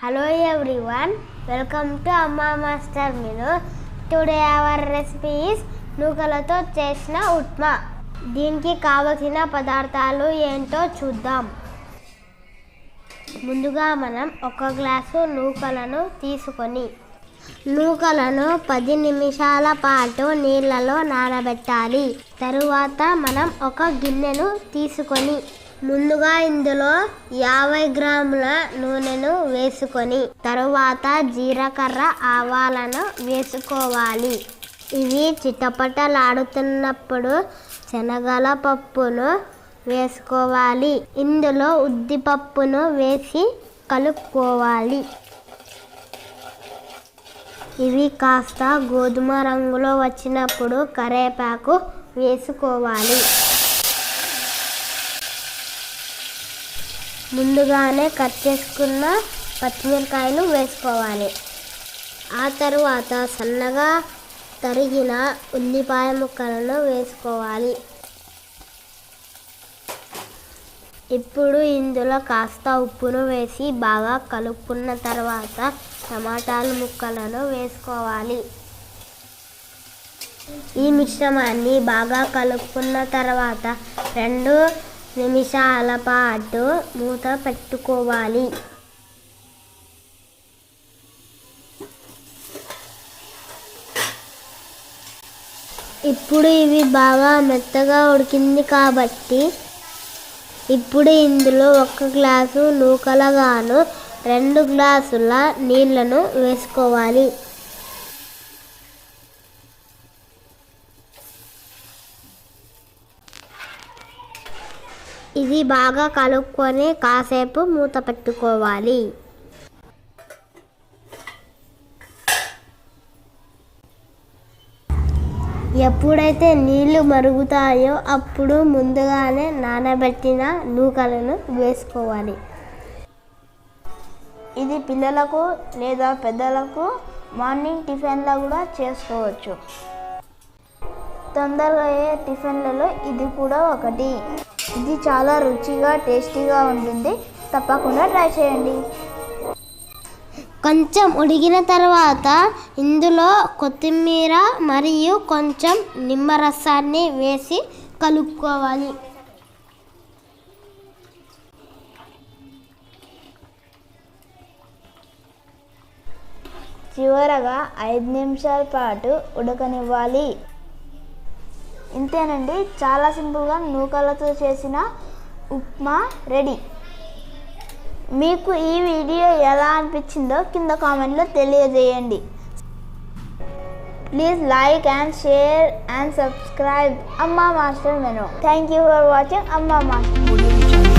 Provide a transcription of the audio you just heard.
Hello everyone, welcome to Amma Master Menu. Today our recipe is నూకలతో చేసిన ఉప్మా. దీనికి కావలసిన పదార్థాలు ఏంటో చూద్దాం. ముందుగా మనం ఒక గ్లాసు నూకలను తీసుకొని నూకలను పది నిమిషాల పాటు నీళ్ళలో నానబెట్టాలి. తరువాత మనం ఒక గిన్నెను తీసుకొని ముందుగా ఇందులో యాభై గ్రాముల నూనెను వేసుకొని తరువాత జీలకర్ర ఆవాలను వేసుకోవాలి. ఇవి చిటపటలాడుతున్నప్పుడు శనగల పప్పును వేసుకోవాలి. ఇందులో ఉద్దిపప్పును వేసి కలుపుకోవాలి. ఇవి కాస్త గోధుమ రంగులో వచ్చినప్పుడు కరేపాకు వేసుకోవాలి. ముందుగానే కట్ చేసుకున్న పచ్చిమిరకాయలు వేసుకోవాలి. ఆ తరువాత సన్నగా తరిగిన ఉల్లిపాయ ముక్కలను వేసుకోవాలి. ఇప్పుడు ఇందులో కాస్త ఉప్పును వేసి బాగా కలుపుకున్న తర్వాత టమాటాలు ముక్కలను వేసుకోవాలి. ఈ మిశ్రమాన్ని బాగా కలుపుకున్న తర్వాత రెండు నిమిషాల పాటు మూత పెట్టుకోవాలి. ఇప్పుడు ఇవి బాగా మెత్తగా ఉడికింది కాబట్టి ఇప్పుడు ఇందులో ఒక గ్లాసు నూకలగాను రెండు గ్లాసుల నీళ్ళను వేసుకోవాలి. ఇది బాగా కలుపుకొని కాసేపు మూత పెట్టుకోవాలి. ఎప్పుడైతే నీళ్ళు మరుగుతాయో అప్పుడు ముందుగానే నానబెట్టిన నూకలను వేసుకోవాలి. ఇది పిల్లలకు లేదా పెద్దలకు మార్నింగ్ టిఫిన్లో కూడా చేసుకోవచ్చు. తొందరగా అయ్యే టిఫిన్లలో ఇది కూడా ఒకటి. ఇది చాలా రుచిగా టేస్టీగా ఉంటుంది. తప్పకుండా ట్రై చేయండి. కొంచెం ఉడికిన తర్వాత ఇందులో కొత్తిమీర మరియు కొంచెం నిమ్మరసాన్ని వేసి కలుపుకోవాలి. చివరగా ఐదు నిమిషాల పాటు ఉడకనివ్వాలి. ఇంతేనండి. చాలా సింపుల్గా నూకలతో చేసిన ఉప్మా రెడీ. మీకు ఈ వీడియో ఎలా అనిపించిందో కింద కామెంట్లో తెలియజేయండి. Please like and share and subscribe. అమ్మా master menu. Thank you for watching. అమ్మా మాస్టర్.